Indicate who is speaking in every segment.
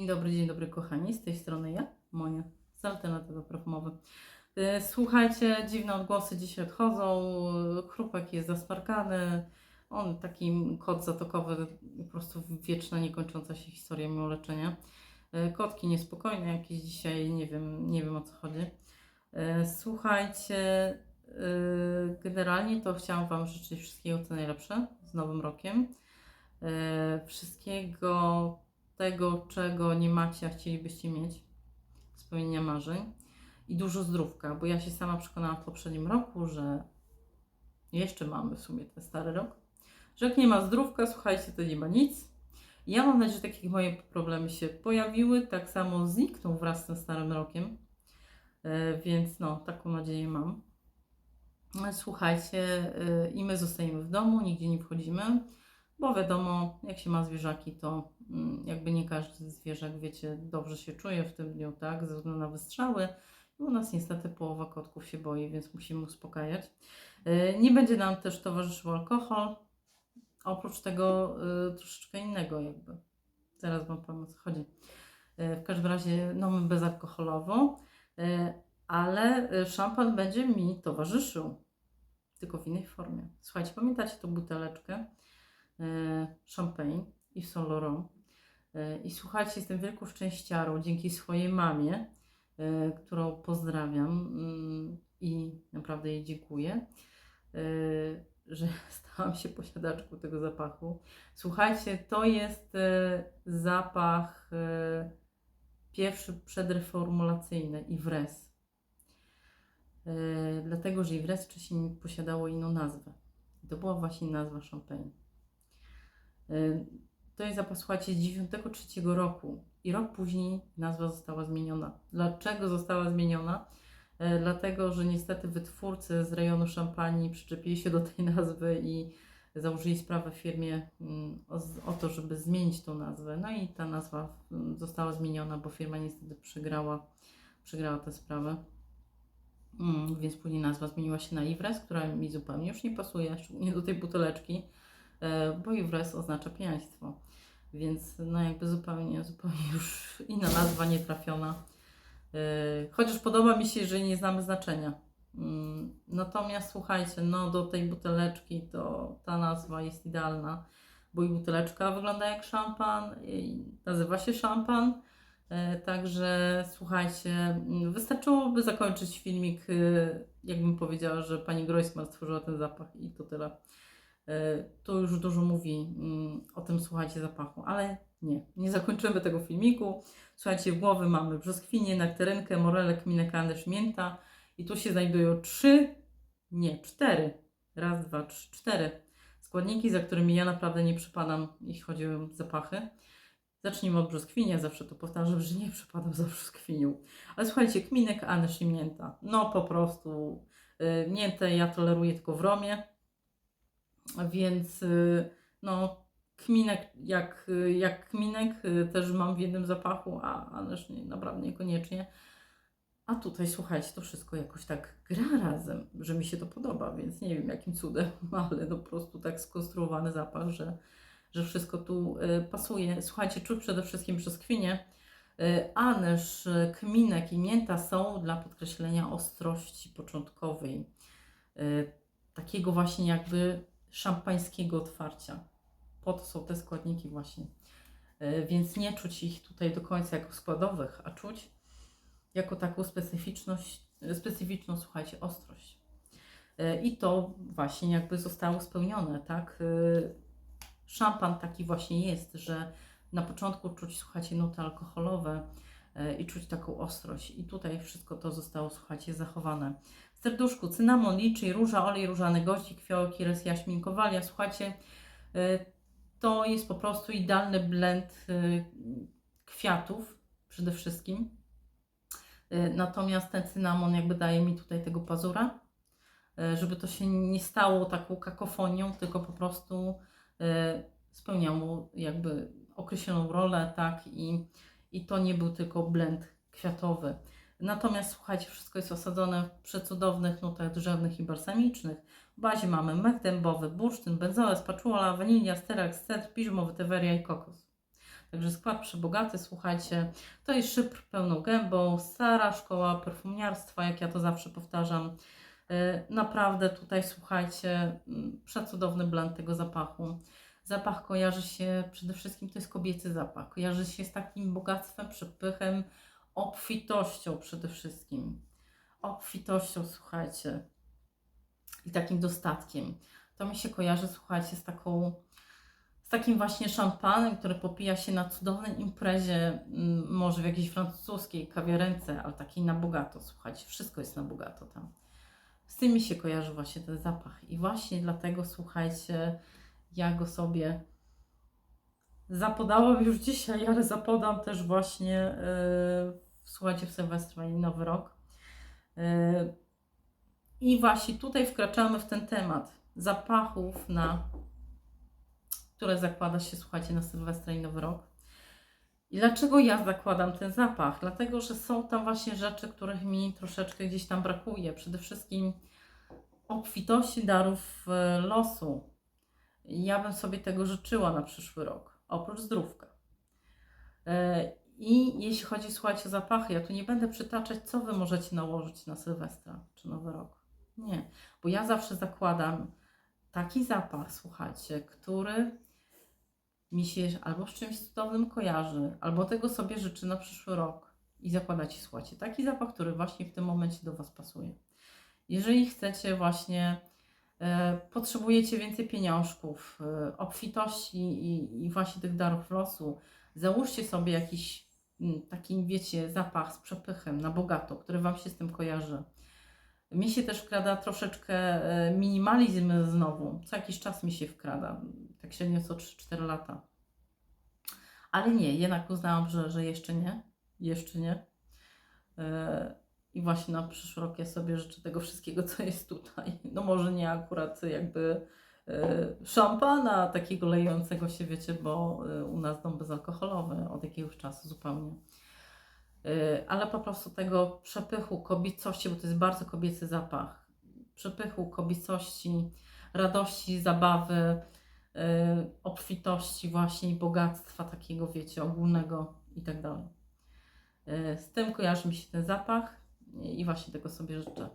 Speaker 1: Dzień dobry, dzień dobry kochani, z tej strony ja, Monia, z Alternatywy Profumowy. E, Słuchajcie, dziwne odgłosy dzisiaj odchodzą, chrupek jest zasmarkany, on taki kot zatokowy, po prostu wieczna, niekończąca się historia mimo leczenia. E, Kotki niespokojne jakieś dzisiaj, nie wiem, nie wiem o co chodzi. E, Słuchajcie, generalnie to chciałam Wam życzyć wszystkiego co najlepsze z Nowym Rokiem. Wszystkiego tego, czego nie macie, a chcielibyście mieć, spełnienia marzeń i dużo zdrówka, bo ja się sama przekonałam w poprzednim roku, że jeszcze mamy w sumie ten stary rok, że jak nie ma zdrówka, słuchajcie, to nie ma nic. Ja mam nadzieję, że takie moje problemy się pojawiły, tak samo znikną wraz z tym starym rokiem, E, więc no, taką nadzieję mam. E, Słuchajcie, e, i my zostajemy w domu, nigdzie nie wchodzimy, bo wiadomo, jak się ma zwierzaki, to mm, jakby nie każdy zwierzak, wiecie, dobrze się czuje w tym dniu, tak, ze względu na wystrzały. U nas niestety połowa kotków się boi, więc musimy uspokajać. E, Nie będzie nam też towarzyszył alkohol, oprócz tego e, troszeczkę innego jakby. Zaraz Wam powiem o co chodzi. E, W każdym razie, no my bezalkoholowo, e, ale szampan będzie mi towarzyszył, tylko w innej formie. Słuchajcie, pamiętacie tą buteleczkę? E, Champagne i Saint Laurent. E, I słuchajcie, jestem wielką szczęściarą dzięki swojej mamie, e, którą pozdrawiam mm, i naprawdę jej dziękuję, że stałam się posiadaczką tego zapachu. Słuchajcie, to jest zapach pierwszy przedreformulacyjny Ivres. E, Dlatego, że Ivres wcześniej posiadało inną nazwę. To była właśnie nazwa Champagne. Y, To jest zapach, słuchajcie, z 93 roku i rok później nazwa została zmieniona. Dlaczego została zmieniona? E, Dlatego, że niestety wytwórcy z rejonu szampanii przyczepili się do tej nazwy i założyli sprawę firmie mm, o, o to, żeby zmienić tą nazwę. No i ta nazwa mm, została zmieniona, bo firma niestety przegrała, przegrała tę sprawę. Mm, Więc później nazwa zmieniła się na Ivres, która mi zupełnie już nie pasuje, szczególnie do tej buteleczki bo Ivres oznacza pijaństwo. Więc no jakby zupełnie, zupełnie już inna nazwa nietrafiona. E, Chociaż podoba mi się, że nie znamy znaczenia. Mm, Natomiast słuchajcie, no do tej buteleczki to ta nazwa jest idealna, bo i buteleczka wygląda jak szampan, nazywa się szampan. E, Także słuchajcie, mm, wystarczyłoby zakończyć filmik, e, jakbym powiedziała, że pani Groisman stworzyła ten zapach i to tyle. E, To już dużo mówi mm, o tym, słuchajcie, zapachu, ale nie, nie zakończymy tego filmiku. Słuchajcie, w głowy mamy brzoskwinię, nektarynkę, morelę, kminę, kanysz, mięta i tu się znajdują trzy, nie, cztery, raz, dwa, trzy, cztery składniki, za którymi ja naprawdę nie przypadam, jeśli chodzi o zapachy. Zacznijmy od brzoskwini, ja zawsze to powtarzam, że nie przypadam za brzoskwinią. Ale słuchajcie, kminek, anysz i mięta. No po prostu y, ja toleruję tylko w romie, więc y, no kminek jak, y, jak kminek y, też mam w jednym zapachu, a anysz nie, naprawdę niekoniecznie. A tutaj słuchajcie, to wszystko jakoś tak gra razem, że mi się to podoba, więc nie wiem jakim cudem, ale no po prostu tak skonstruowany zapach, że, że wszystko tu pasuje. Słuchajcie, czuć przede wszystkim brzoskwinię. Y, Anyż, y, kminek i mięta są dla podkreślenia ostrości początkowej. Takiego właśnie jakby szampańskiego otwarcia. Po to są te składniki właśnie. Y, Więc nie czuć ich tutaj do końca jako składowych, a czuć jako taką specyficzność, specyficzną, słuchajcie, ostrość. Y, I to właśnie jakby zostało spełnione, tak? Y, Szampan taki właśnie jest, że na początku czuć, słuchajcie, nuty alkoholowe i czuć taką ostrość. I tutaj wszystko to zostało, słuchajcie, zachowane. W serduszku cynamon, liczy, róża, olej różany, goździk, fiołki, res, jaśmin, kowalia. Słuchajcie, y, to jest po prostu idealny blend y, kwiatów przede wszystkim. Natomiast ten cynamon jakby daje mi tutaj tego pazura, żeby to się nie stało taką kakofonią, tylko po prostu spełniało jakby określoną rolę, tak, i, i to nie był tylko blend kwiatowy. Natomiast słuchajcie, wszystko jest osadzone w przecudownych nutach drzewnych i balsamicznych. W bazie mamy mech dębowy, bursztyn, benzoes, paczula, wanilia, steraks, cedr, piżmo, wetyweria i kokos. Także skład przebogaty, słuchajcie, to jest szypr pełną gębą, stara szkoła perfumniarstwa, jak ja to zawsze powtarzam. E, Naprawdę tutaj, słuchajcie, mm, przecudowny blend tego zapachu. Zapach kojarzy się przede wszystkim, to jest kobiecy zapach. Kojarzy się z takim bogactwem, przepychem, obfitością przede wszystkim. Obfitością, słuchajcie, i takim dostatkiem. To mi się kojarzy, słuchajcie, z taką, takim właśnie szampanem, który popija się na cudownej imprezie, mm, może w jakiejś francuskiej kawiarence, ale takiej na bogato, słuchajcie, wszystko jest na bogato tam. Z tym mi się kojarzy właśnie ten zapach. I właśnie dlatego, słuchajcie, ja go sobie zapodałam już dzisiaj, ale zapodam też właśnie, yy, słuchajcie, w Sylwestra i Nowy Rok. Yy, I właśnie tutaj wkraczamy w ten temat zapachów, na, które zakłada się, słuchajcie, na Sylwestra i Nowy Rok. I dlaczego ja zakładam ten zapach? Dlatego, że są tam właśnie rzeczy, których mi troszeczkę gdzieś tam brakuje. Przede wszystkim obfitości darów e, losu. Ja bym sobie tego życzyła na przyszły rok, oprócz zdrówka. E, I jeśli chodzi, słuchajcie, o zapachy, ja tu nie będę przytaczać, co wy możecie nałożyć na Sylwestra czy Nowy Rok. Nie, bo ja zawsze zakładam taki zapach, słuchajcie, który mi się albo z czymś cudownym kojarzy, albo tego sobie życzy na przyszły rok. I zakładacie, słuchajcie, taki zapach, który właśnie w tym momencie do Was pasuje. Jeżeli chcecie właśnie, potrzebujecie więcej pieniążków, e, obfitości i, i właśnie tych darów losu, załóżcie sobie jakiś mm, taki, wiecie, zapach z przepychem na bogato, który Wam się z tym kojarzy. Mi się też wkrada troszeczkę e, minimalizm znowu. Co jakiś czas mi się wkrada, tak średnio co 3-4 lata. Ale nie, jednak uznałam, że, że jeszcze nie. Jeszcze nie. I właśnie na przyszły rok ja sobie życzę tego wszystkiego, co jest tutaj. No może nie akurat jakby e, szampana takiego lejącego się, wiecie, bo e, u nas dom bezalkoholowy od jakiegoś czasu zupełnie. E, Ale po prostu tego przepychu kobiecości, bo to jest bardzo kobiecy zapach. Przepychu kobiecości, radości, zabawy, obfitości właśnie i bogactwa takiego, wiecie, ogólnego i tak dalej. Z tym kojarzy mi się ten zapach i właśnie tego sobie życzę.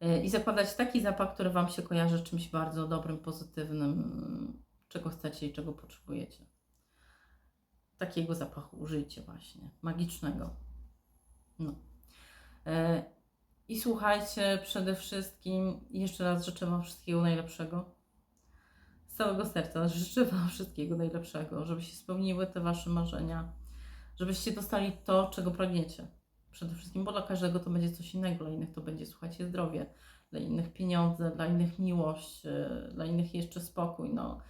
Speaker 1: E, I zakładać taki zapach, który Wam się kojarzy czymś bardzo dobrym, pozytywnym, czego chcecie i czego potrzebujecie. Takiego zapachu użyjcie właśnie, magicznego. No. E, I słuchajcie, przede wszystkim jeszcze raz życzę Wam wszystkiego najlepszego. Z całego serca życzę Wam wszystkiego najlepszego, żeby się spełniły te Wasze marzenia, żebyście dostali to, czego pragniecie. Przede wszystkim, bo dla każdego to będzie coś innego, dla innych to będzie, słuchajcie, zdrowie, dla innych pieniądze, dla innych miłość, yy, dla innych jeszcze spokój. No.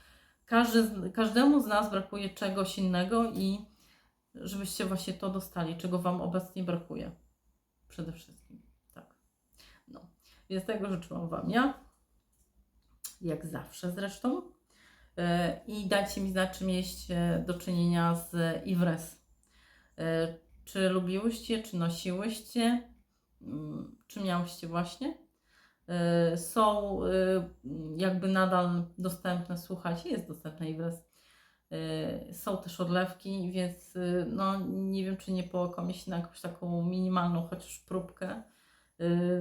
Speaker 1: Każdy, każdemu z nas brakuje czegoś innego i żebyście właśnie to dostali, czego Wam obecnie brakuje. Przede wszystkim, tak. No. Więc tego życzyłam Wam ja, jak zawsze zresztą. Yy, I dajcie mi znać, czy mieliście do czynienia z Ivres. Czy lubiłyście, czy nosiłyście, Mm, czy miałyście właśnie? Yy, Są yy, jakby nadal dostępne, słuchajcie, jest dostępna Ivres. Yy, Są też odlewki, więc no, nie wiem, czy nie połakamy się na jakąś taką minimalną chociaż próbkę,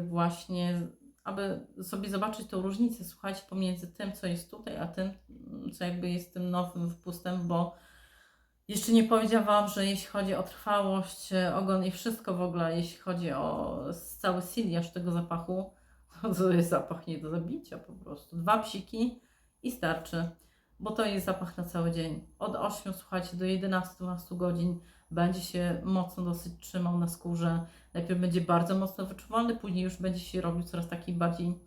Speaker 1: właśnie, aby sobie zobaczyć tą różnicę, słuchajcie, pomiędzy tym, co jest tutaj, a tym, co jakby jest tym nowym wpustem, bo jeszcze nie powiedziałam że jeśli chodzi o trwałość, e, ogon i wszystko w ogóle, jeśli chodzi o cały siliaż tego zapachu, to jest zapach nie do zabicia po prostu. Dwa psiki i starczy, bo to jest zapach na cały dzień. Od 8, słuchajcie, do 11-12 godzin będzie się mocno dosyć trzymał na skórze. Najpierw będzie bardzo mocno wyczuwalny, później już będzie się robił coraz taki bardziej,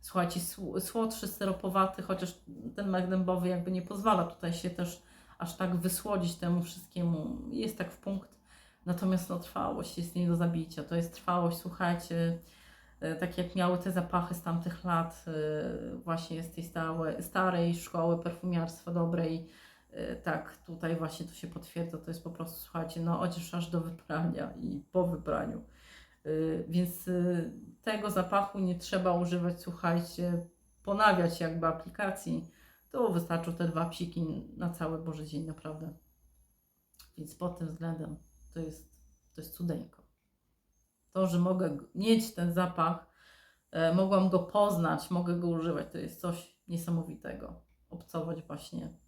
Speaker 1: słuchajcie, sł- słodszy, syropowaty, chociaż ten mek dębowy jakby nie pozwala tutaj się też aż tak wysłodzić temu wszystkiemu. Jest tak w punkt. Natomiast no, trwałość jest nie do zabicia. To jest trwałość, słuchajcie, e, tak jak miały te zapachy z tamtych lat, e, właśnie z tej stałe, starej szkoły perfumiarstwa dobrej. e, Tak, tutaj właśnie to się potwierdza. To jest po prostu, słuchajcie, no odzież aż do wyprania i po wypraniu. Więc tego zapachu nie trzeba używać, słuchajcie, ponawiać jakby aplikacji to wystarczą te dwa psiki na cały Boży Dzień, naprawdę. Więc pod tym względem to jest, to jest cudeńko. To, że mogę mieć ten zapach, e, mogłam go poznać, mogę go używać, to jest coś niesamowitego. Obcować właśnie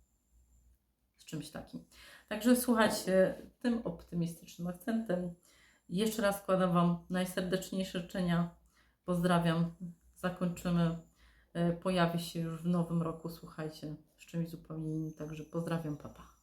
Speaker 1: z czymś takim. Także słuchajcie, tym optymistycznym akcentem jeszcze raz składam Wam najserdeczniejsze życzenia. Pozdrawiam. Zakończymy. Pojawi się już w nowym roku, słuchajcie, z czymś zupełnie innym. Także pozdrawiam, papa.